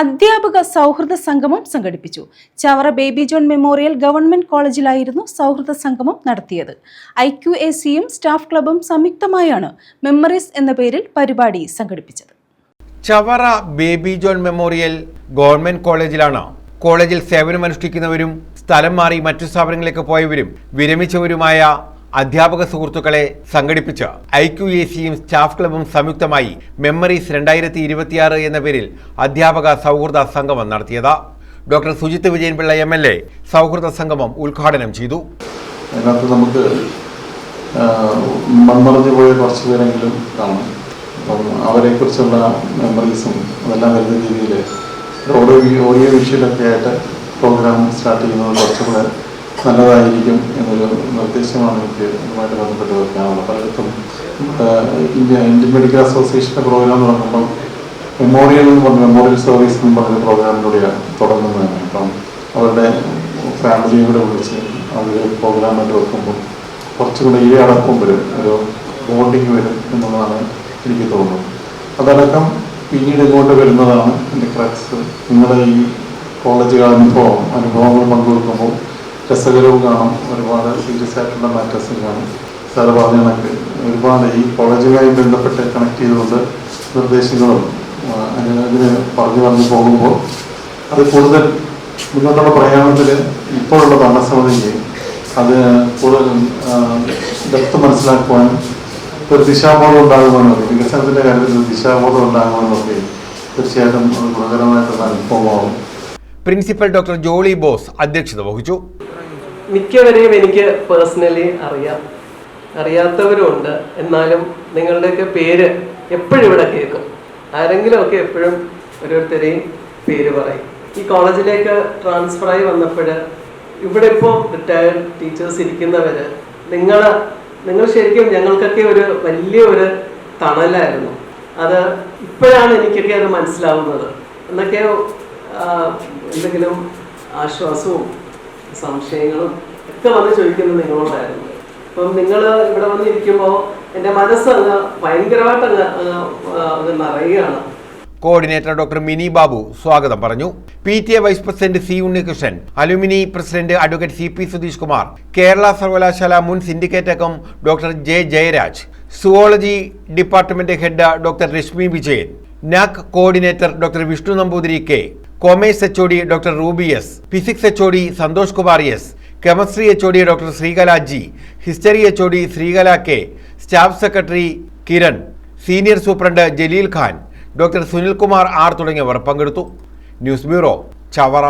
അധ്യാപക സൗഹൃദ സംഗമം സംഘടിപ്പിച്ചു. ചവറ ബേബി ജോൺ മെമ്മോറിയൽ ഗവൺമെന്റ് കോളേജിലായിരുന്നു സൗഹൃദ സംഗമം നടത്തിയത്. ഐ ക്യു എ സിയും സ്റ്റാഫ് ക്ലബും സംയുക്തമായാണ് മെമ്മറീസ് എന്ന പേരിൽ പരിപാടി സംഘടിപ്പിച്ചത്. ചവറ ബേബി ജോൺ മെമ്മോറിയൽ ഗവൺമെന്റ് കോളേജിലാണ് കോളേജിൽ സേവനമനുഷ്ഠിക്കുന്നവരും സ്ഥലം മാറി മറ്റു സ്ഥാപനങ്ങളിലേക്ക് പോയവരും വിരമിച്ചവരുമായ അധ്യാപക സുഹൃത്തുക്കളെ സംഘടിപ്പിച്ച് ഐ ക്യു എ സിയും സ്റ്റാഫ് ക്ലബും സംയുക്തമായി മെമ്മറീസ് രണ്ടായിരത്തി ഇരുപത്തിയാറ് എന്ന പേരിൽ അധ്യാപക സൗഹൃദ സംഗമം നടത്തിയത്. Doctor Sujith Vijayanpillai M L A സൗഹൃദ സംഗമം ഉദ്ഘാടനം ചെയ്തു. നമുക്ക് മൺമറഞ്ഞു പോയ കുറച്ച് പേരെങ്കിലും കാണും. അപ്പം അവരെക്കുറിച്ചുള്ള മെമ്മറീസും അതെല്ലാം വരുന്ന രീതിയിൽ ഓഡിയോ ഓഡിയോ വിഷ്വലൊക്കെ ആയിട്ട് പ്രോഗ്രാം സ്റ്റാർട്ട് ചെയ്യുന്നത് കുറച്ചുകൂടെ നല്ലതായിരിക്കും എന്നൊരു നിർദ്ദേശമാണ് എനിക്ക് ഇതുമായിട്ട് ബന്ധപ്പെട്ട് വെക്കാനുള്ളത്. പലയിടത്തും ഇന്ത്യ ഇന്ത്യൻ മെഡിക്കൽ അസോസിയേഷന്റെ പ്രോഗ്രാം തുടങ്ങുമ്പോൾ മെമ്മോറിയൽ എന്ന് പറഞ്ഞ മെമ്മോറിയൽ സർവീസ് എന്ന് പറഞ്ഞ പ്രോഗ്രാമിലൂടെയാണ് തുടങ്ങുന്നത്. അപ്പം അവരുടെ ഫാമിലിയും കൂടെ വിളിച്ച് അവർ പ്രോഗ്രാമായിട്ട് വെക്കുമ്പോൾ കുറച്ചുകൂടെ ഈ അടക്കം വരും. ഒരു ബോണ്ടിങ് വരും എന്നുള്ളതാണ് എനിക്ക് തോന്നുന്നത്. അതടക്കം പിന്നീട് ഇങ്ങോട്ട് വരുന്നതാണ് എന്റെ ക്രക്സ്. നിങ്ങളുടെ ഈ കോളേജ് അനുഭവം അനുഭവങ്ങൾ പങ്കുവെക്കുമ്പോൾ രസകരവും കാണും. ഒരുപാട് സീരിയസ് ആയിട്ടുള്ള മാറ്റേഴ്സും കാണും. സാറ് പറഞ്ഞ കണക്ക്. ഒരുപാട് ഈ കോളേജുമായി ബന്ധപ്പെട്ട് കണക്ട് ചെയ്തുകൊണ്ട് നിർദ്ദേശങ്ങളും അതിന് പറഞ്ഞു പറഞ്ഞു പോകുമ്പോൾ അത് കൂടുതൽ മുന്നോട്ടുള്ള പ്രയാണത്തിൽ ഇപ്പോഴുള്ള ഭരണസമിതിക്ക് അത് കൂടുതൽ ഡെപ്ത് മനസ്സിലാക്കുവാനും ഒരു ദിശാബോധം ഉണ്ടാകുമെന്നൊക്കെ വികസനത്തിന്റെ കാര്യത്തിൽ ദിശാബോധം ഉണ്ടാകുമെന്നൊക്കെ തീർച്ചയായിട്ടും ഗുണകരമായിട്ടുള്ള അനുഭവമാവും പ്രിൻസിപ്പൽ ഡോക്ടർ ജോളി ബോസ് അധ്യക്ഷത വഹിച്ചു. മിക്കവരെയും എനിക്ക് പേഴ്സണലി അറിയാം. അറിയാത്തവരുണ്ട്. എന്നാലും നിങ്ങളുടെയൊക്കെ പേര് എപ്പോഴും ഇവിടെ കേൾക്കും. ആരെങ്കിലും ഒക്കെ എപ്പോഴും ഓരോരുത്തരെയും പേര് പറയും. ഈ കോളേജിലേക്ക് ട്രാൻസ്ഫറായി വന്നപ്പോൾ ഇവിടെ ഇപ്പോൾ റിട്ടയർഡ് ടീച്ചേഴ്സ് ഇരിക്കുന്നവർ നിങ്ങൾ നിങ്ങൾ ശരിക്കും ഞങ്ങൾക്കൊക്കെ ഒരു വലിയ ഒരു തണലായിരുന്നു. അത് ഇപ്പോഴാണ് എനിക്കൊക്കെ അത് മനസ്സിലാവുന്നത്. എന്നൊക്കെ എന്തെങ്കിലും ആശ്വാസവും സംശയങ്ങളും ഒക്കെ വന്ന് ചോദിക്കുന്നത് നിങ്ങളോടായിരുന്നു അപ്പം നിങ്ങൾ ഇവിടെ വന്നിരിക്കുമ്പോൾ എന്റെ മനസ്സ് അങ്ങ് ഭയങ്കരമായിട്ട് നിറയുകയാണ്. കോർഡിനേറ്റർ ഡോക്ടർ മിനി ബാബു സ്വാഗതം പറഞ്ഞു. P T A vice president C Unnikrishnan alumni president advocate C P Sudheesh Kumar Kerala സർവകലാശാല മുൻ സിൻഡിക്കേറ്റ് അംഗം doctor J Jayaraj zoology department head doctor Reshmi Vijayan NAAC coordinator doctor Vishnu Namboothiri K commerce H O D doctor Ruby S physics H O D Santhosh Kumar S chemistry H O D doctor Sreekala G history H O D Sreekala K staff secretary Kiran senior superintendent Jaleel Khan doctor Sunilkumar R തുടങ്ങിയവർ പങ്കെടുത്തു. News bureau Chavara.